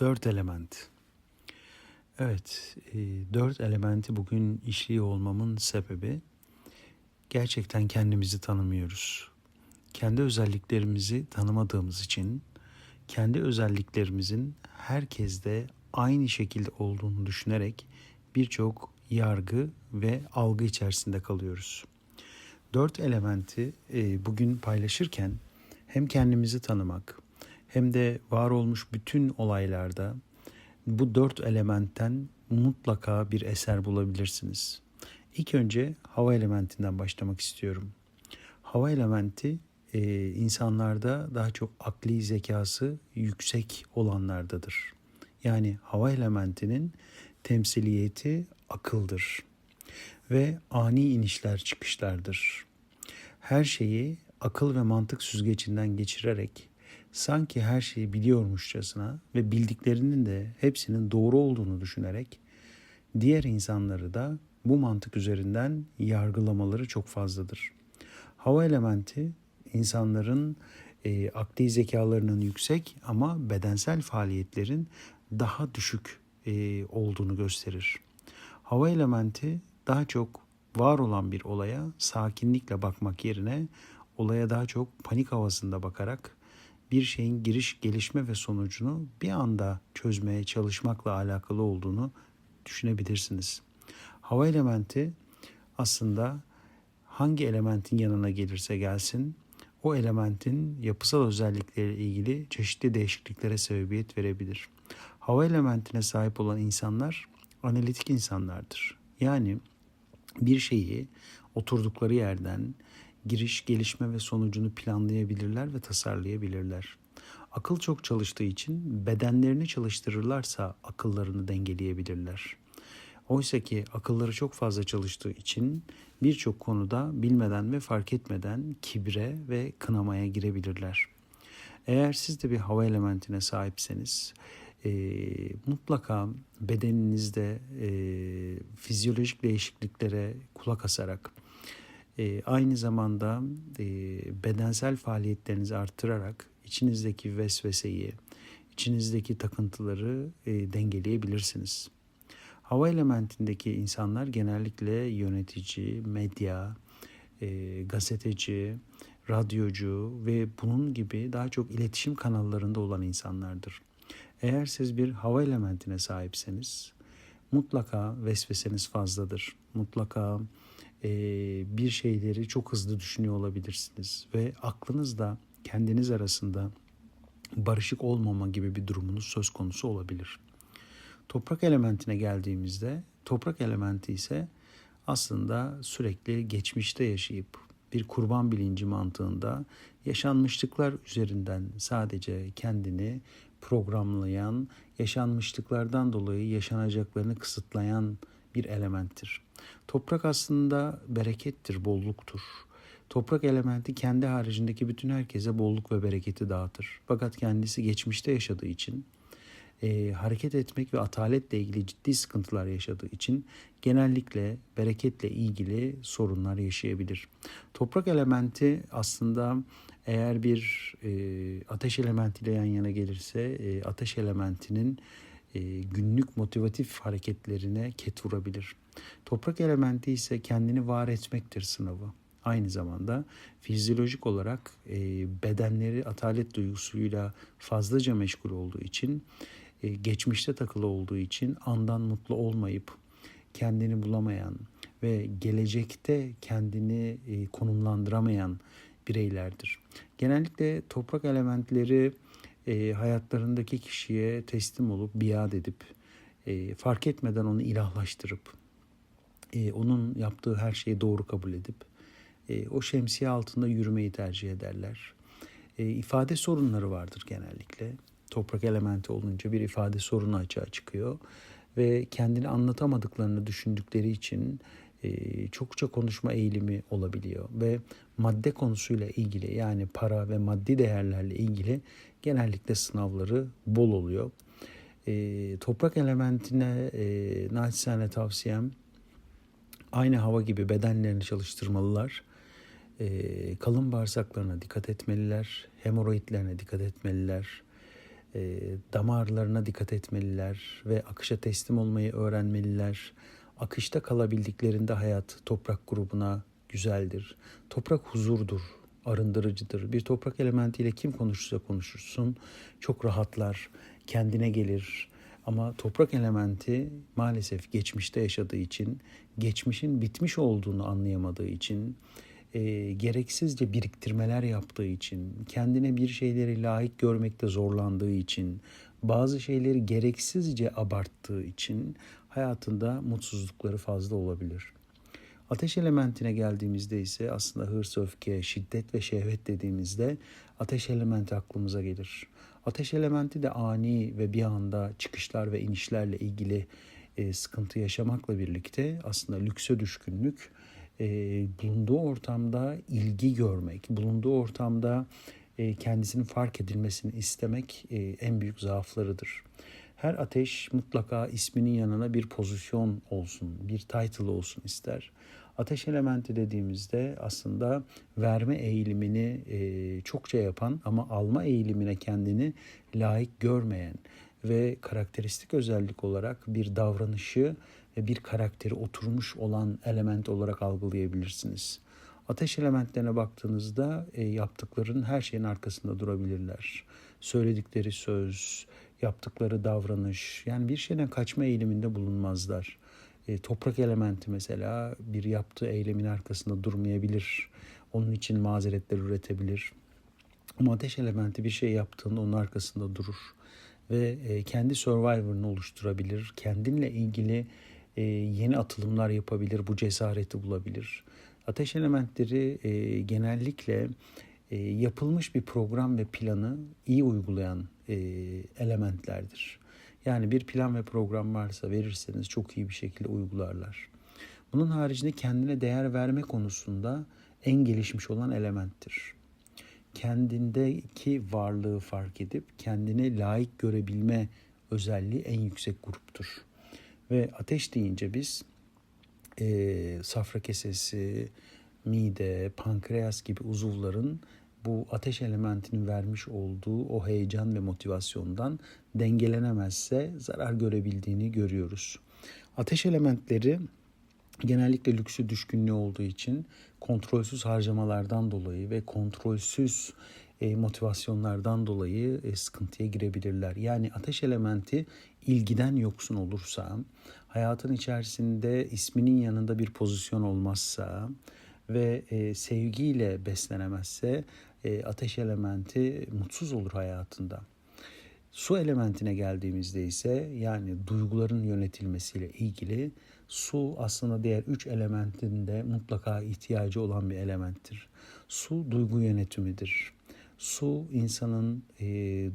Dört element. Evet, e, dört elementi bugün işliyor olmamın sebebi gerçekten kendimizi tanımıyoruz. Kendi özelliklerimizi tanımadığımız için kendi özelliklerimizin herkeste aynı şekilde olduğunu düşünerek birçok yargı ve algı içerisinde kalıyoruz. Dört elementi e, bugün paylaşırken hem kendimizi tanımak hem de var olmuş bütün olaylarda bu dört elementten mutlaka bir eser bulabilirsiniz. İlk önce hava elementinden başlamak istiyorum. Hava elementi e, insanlarda daha çok akli zekası yüksek olanlardadır. Yani hava elementinin temsiliyeti akıldır ve ani inişler çıkışlardır. Her şeyi akıl ve mantık süzgecinden geçirerek sanki her şeyi biliyormuşçasına ve bildiklerinin de hepsinin doğru olduğunu düşünerek diğer insanları da bu mantık üzerinden yargılamaları çok fazladır. Hava elementi insanların e, akli zekalarının yüksek ama bedensel faaliyetlerin daha düşük e, olduğunu gösterir. Hava elementi daha çok var olan bir olaya sakinlikle bakmak yerine olaya daha çok panik havasında bakarak bir şeyin giriş, gelişme ve sonucunu bir anda çözmeye çalışmakla alakalı olduğunu düşünebilirsiniz. Hava elementi aslında hangi elementin yanına gelirse gelsin o elementin yapısal özellikleriyle ilgili çeşitli değişikliklere sebebiyet verebilir. Hava elementine sahip olan insanlar analitik insanlardır. Yani bir şeyi oturdukları yerden giriş, gelişme ve sonucunu planlayabilirler ve tasarlayabilirler. Akıl çok çalıştığı için bedenlerini çalıştırırlarsa akıllarını dengeleyebilirler. Oysa ki akılları çok fazla çalıştığı için birçok konuda bilmeden ve fark etmeden kibre ve kınamaya girebilirler. Eğer siz de bir hava elementine sahipseniz e, mutlaka bedeninizde e, fizyolojik değişikliklere kulak asarak e, aynı zamanda e, bedensel faaliyetlerinizi arttırarak içinizdeki vesveseyi, içinizdeki takıntıları e, dengeleyebilirsiniz. Hava elementindeki insanlar genellikle yönetici, medya, e, gazeteci, radyocu ve bunun gibi daha çok iletişim kanallarında olan insanlardır. Eğer siz bir hava elementine sahipseniz mutlaka vesveseniz fazladır. Mutlaka e, bir şeyleri çok hızlı düşünüyor olabilirsiniz ve aklınızda kendiniz arasında barışık olmama gibi bir durumunuz söz konusu olabilir. Toprak elementine geldiğimizde toprak elementi ise aslında sürekli geçmişte yaşayıp bir kurban bilinci mantığında yaşanmışlıklar üzerinden sadece kendini programlayan, yaşanmışlıklardan dolayı yaşanacaklarını kısıtlayan bir elementtir. Toprak aslında berekettir, bolluktur. Toprak elementi kendi haricindeki bütün herkese bolluk ve bereketi dağıtır. Fakat kendisi geçmişte yaşadığı için e, hareket etmek ve ataletle ilgili ciddi sıkıntılar yaşadığı için genellikle bereketle ilgili sorunlar yaşayabilir. Toprak elementi aslında eğer bir e, ateş elementiyle yan yana gelirse e, ateş elementinin günlük motivatif hareketlerine ket vurabilir. Toprak elementi ise kendini var etmektir sınavı. Aynı zamanda fizyolojik olarak e, bedenleri atalet duygusuyla fazlaca meşgul olduğu için, e, geçmişte takılı olduğu için andan mutlu olmayıp kendini bulamayan ve gelecekte kendini e, konumlandıramayan bireylerdir. Genellikle toprak elementleri e, hayatlarındaki kişiye teslim olup biat edip e, fark etmeden onu ilahlaştırıp e, onun yaptığı her şeyi doğru kabul edip e, o şemsiye altında yürümeyi tercih ederler. E, ifade sorunları vardır genellikle. Toprak elementi olunca bir ifade sorunu açığa çıkıyor ve kendini anlatamadıklarını düşündükleri için e, çokça konuşma eğilimi olabiliyor ve madde konusuyla ilgili yani para ve maddi değerlerle ilgili genellikle sınavları bol oluyor. E, toprak elementine e, naçizane tavsiyem aynı hava gibi bedenlerini çalıştırmalılar. E, kalın bağırsaklarına dikkat etmeliler, hemoroidlerine dikkat etmeliler. e, damarlarına dikkat etmeliler ve akışa teslim olmayı öğrenmeliler. Akışta kalabildiklerinde hayat toprak grubuna güzeldir. Toprak huzurdur, arındırıcıdır. Bir toprak elementiyle kim konuşursa konuşursun çok rahatlar, kendine gelir. Ama toprak elementi maalesef geçmişte yaşadığı için, geçmişin bitmiş olduğunu anlayamadığı için, e, gereksizce biriktirmeler yaptığı için, kendine bir şeyleri layık görmekte zorlandığı için, bazı şeyleri gereksizce abarttığı için hayatında mutsuzlukları fazla olabilir. Ateş elementine geldiğimizde ise aslında hırs, öfke, şiddet ve şehvet dediğimizde ateş elementi aklımıza gelir. Ateş elementi de ani ve bir anda çıkışlar ve inişlerle ilgili e, sıkıntı yaşamakla birlikte aslında lükse düşkünlük, e, bulunduğu ortamda ilgi görmek, bulunduğu ortamda e, kendisinin fark edilmesini istemek e, en büyük zaaflarıdır. Her ateş mutlaka isminin yanına bir pozisyon olsun, bir title olsun ister. Ateş elementi dediğimizde aslında verme eğilimini e, çokça yapan ama alma eğilimine kendini layık görmeyen ve karakteristik özellik olarak bir davranışı ve bir karakteri oturmuş olan element olarak algılayabilirsiniz. Ateş elementlerine baktığınızda e, yaptıklarının her şeyin arkasında durabilirler. Söyledikleri söz, yaptıkları davranış, yani bir şeyden kaçma eğiliminde bulunmazlar. E, toprak elementi mesela bir yaptığı eylemin arkasında durmayabilir. Onun için mazeretler üretebilir. Ama ateş elementi bir şey yaptığında onun arkasında durur ve e, kendi survivor'ını oluşturabilir. Kendinle ilgili e, yeni atılımlar yapabilir, bu cesareti bulabilir. Ateş elementleri e, genellikle e, yapılmış bir program ve planı iyi uygulayan e, elementlerdir. Yani bir plan ve program varsa verirseniz çok iyi bir şekilde uygularlar. Bunun haricinde kendine değer verme konusunda en gelişmiş olan elementtir. Kendindeki varlığı fark edip kendine layık görebilme özelliği en yüksek gruptur. Ve ateş deyince biz e, safra kesesi, mide, pankreas gibi uzuvların bu ateş elementinin vermiş olduğu o heyecan ve motivasyondan dengelenemezse zarar görebildiğini görüyoruz. Ateş elementleri genellikle lüksü düşkünlüğü olduğu için kontrolsüz harcamalardan dolayı ve kontrolsüz e, motivasyonlardan dolayı e, sıkıntıya girebilirler. Yani ateş elementi ilgiden yoksun olursa, hayatın içerisinde isminin yanında bir pozisyon olmazsa ve e, sevgiyle beslenemezse e, ateş elementi mutsuz olur hayatında. Su elementine geldiğimizde ise yani duyguların yönetilmesiyle ilgili su aslında diğer üç elementin de mutlaka ihtiyacı olan bir elementtir. Su duygu yönetimidir. Su insanın e,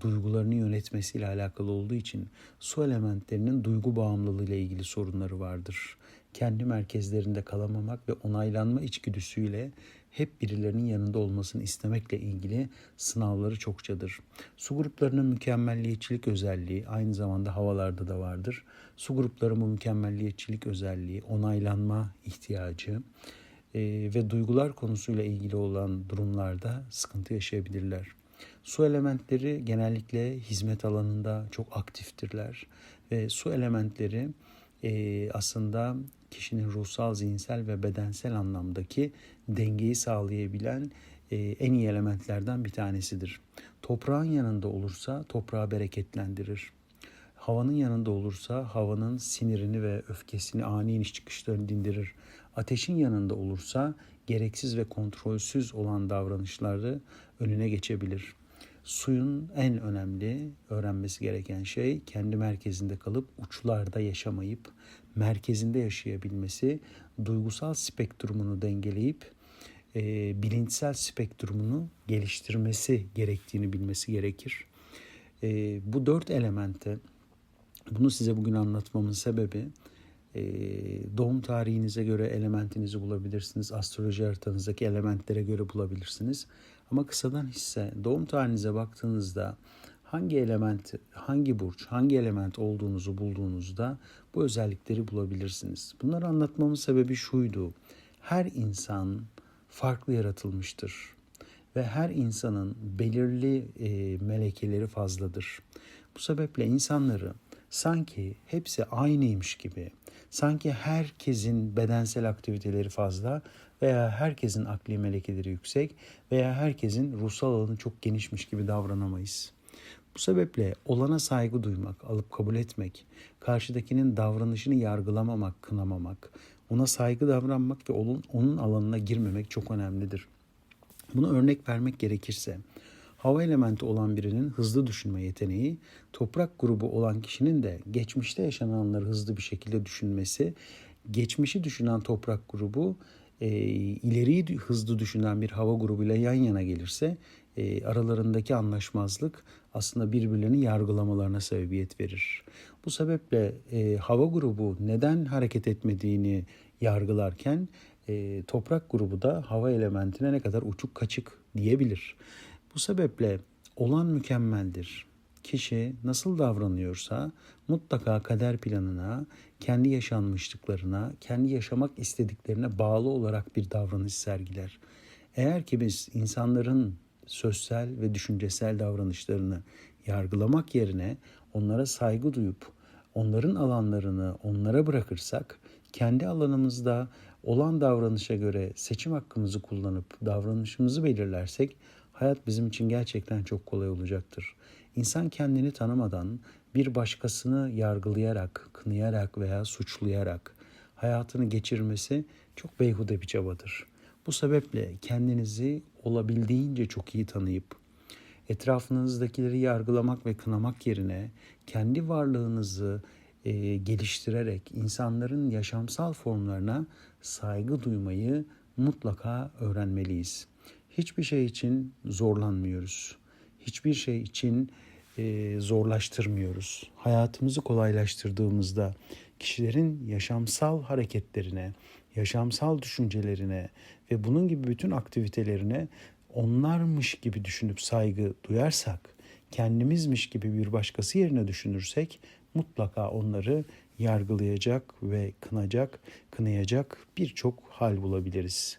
duygularını yönetmesiyle alakalı olduğu için su elementlerinin duygu bağımlılığı ile ilgili sorunları vardır. Kendi merkezlerinde kalamamak ve onaylanma içgüdüsüyle hep birilerinin yanında olmasını istemekle ilgili sınavları çokçadır. Su gruplarının mükemmelliyetçilik özelliği aynı zamanda havalarda da vardır. Su grupları bu mükemmelliyetçilik özelliği, onaylanma ihtiyacı e, ve duygular konusuyla ilgili olan durumlarda sıkıntı yaşayabilirler. Su elementleri genellikle hizmet alanında çok aktiftirler ve su elementleri e, aslında kişinin ruhsal, zihinsel ve bedensel anlamdaki dengeyi sağlayabilen e, en iyi elementlerden bir tanesidir. Toprağın yanında olursa toprağı bereketlendirir. Havanın yanında olursa havanın sinirini ve öfkesini, ani iniş çıkışlarını dindirir. Ateşin yanında olursa gereksiz ve kontrolsüz olan davranışları önüne geçebilir. Suyun en önemli öğrenmesi gereken şey kendi merkezinde kalıp uçlarda yaşamayıp merkezinde yaşayabilmesi, duygusal spektrumunu dengeleyip e, bilinçsel spektrumunu geliştirmesi gerektiğini bilmesi gerekir. E, bu dört elemente bunu size bugün anlatmamın sebebi e, doğum tarihinize göre elementinizi bulabilirsiniz. Astroloji haritanızdaki elementlere göre bulabilirsiniz. Ama kısadan hisse doğum tarihinize baktığınızda hangi element, hangi burç, hangi element olduğunuzu bulduğunuzda bu özellikleri bulabilirsiniz. Bunları anlatmamın sebebi şuydu. Her insan farklı yaratılmıştır ve her insanın belirli e, melekeleri fazladır. Bu sebeple insanları sanki hepsi aynıymış gibi, sanki herkesin bedensel aktiviteleri fazla veya herkesin akli melekeleri yüksek veya herkesin ruhsal alanı çok genişmiş gibi davranamayız. Bu sebeple olana saygı duymak, alıp kabul etmek, karşıdakinin davranışını yargılamamak, kınamamak, ona saygı davranmak ve onun, onun alanına girmemek çok önemlidir. Bunu örnek vermek gerekirse, hava elementi olan birinin hızlı düşünme yeteneği, toprak grubu olan kişinin de geçmişte yaşananları hızlı bir şekilde düşünmesi, geçmişi düşünen toprak grubu e, ileriyi hızlı düşünen bir hava grubuyla yan yana gelirse e, aralarındaki anlaşmazlık aslında birbirlerini yargılamalarına sebebiyet verir. Bu sebeple e, hava grubu neden hareket etmediğini yargılarken e, toprak grubu da hava elementine ne kadar uçuk kaçık diyebilir. Bu sebeple olan mükemmeldir. Kişi nasıl davranıyorsa mutlaka kader planına, kendi yaşanmışlıklarına, kendi yaşamak istediklerine bağlı olarak bir davranış sergiler. Eğer ki biz insanların sözsel ve düşüncesel davranışlarını yargılamak yerine onlara saygı duyup onların alanlarını onlara bırakırsak kendi alanımızda olan davranışa göre seçim hakkımızı kullanıp davranışımızı belirlersek hayat bizim için gerçekten çok kolay olacaktır. İnsan kendini tanımadan bir başkasını yargılayarak, kınayarak veya suçlayarak hayatını geçirmesi çok beyhude bir çabadır. Bu sebeple kendinizi olabildiğince çok iyi tanıyıp etrafınızdakileri yargılamak ve kınamak yerine kendi varlığınızı e, geliştirerek insanların yaşamsal formlarına saygı duymayı mutlaka öğrenmeliyiz. Hiçbir şey için zorlanmıyoruz. Hiçbir şey için e, zorlaştırmıyoruz. Hayatımızı kolaylaştırdığımızda kişilerin yaşamsal hareketlerine, yaşamsal düşüncelerine ve bunun gibi bütün aktivitelerine onlarmış gibi düşünüp saygı duyarsak, kendimizmiş gibi bir başkası yerine düşünürsek mutlaka onları yargılayacak ve kınacak, kınayacak birçok hal bulabiliriz.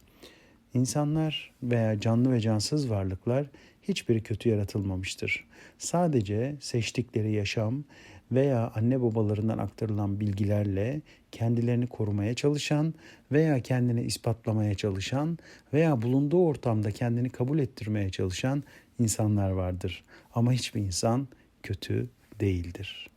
İnsanlar veya canlı ve cansız varlıklar hiçbiri kötü yaratılmamıştır. Sadece seçtikleri yaşam veya anne babalarından aktarılan bilgilerle kendilerini korumaya çalışan veya kendini ispatlamaya çalışan veya bulunduğu ortamda kendini kabul ettirmeye çalışan insanlar vardır. Ama hiçbir insan kötü değildir.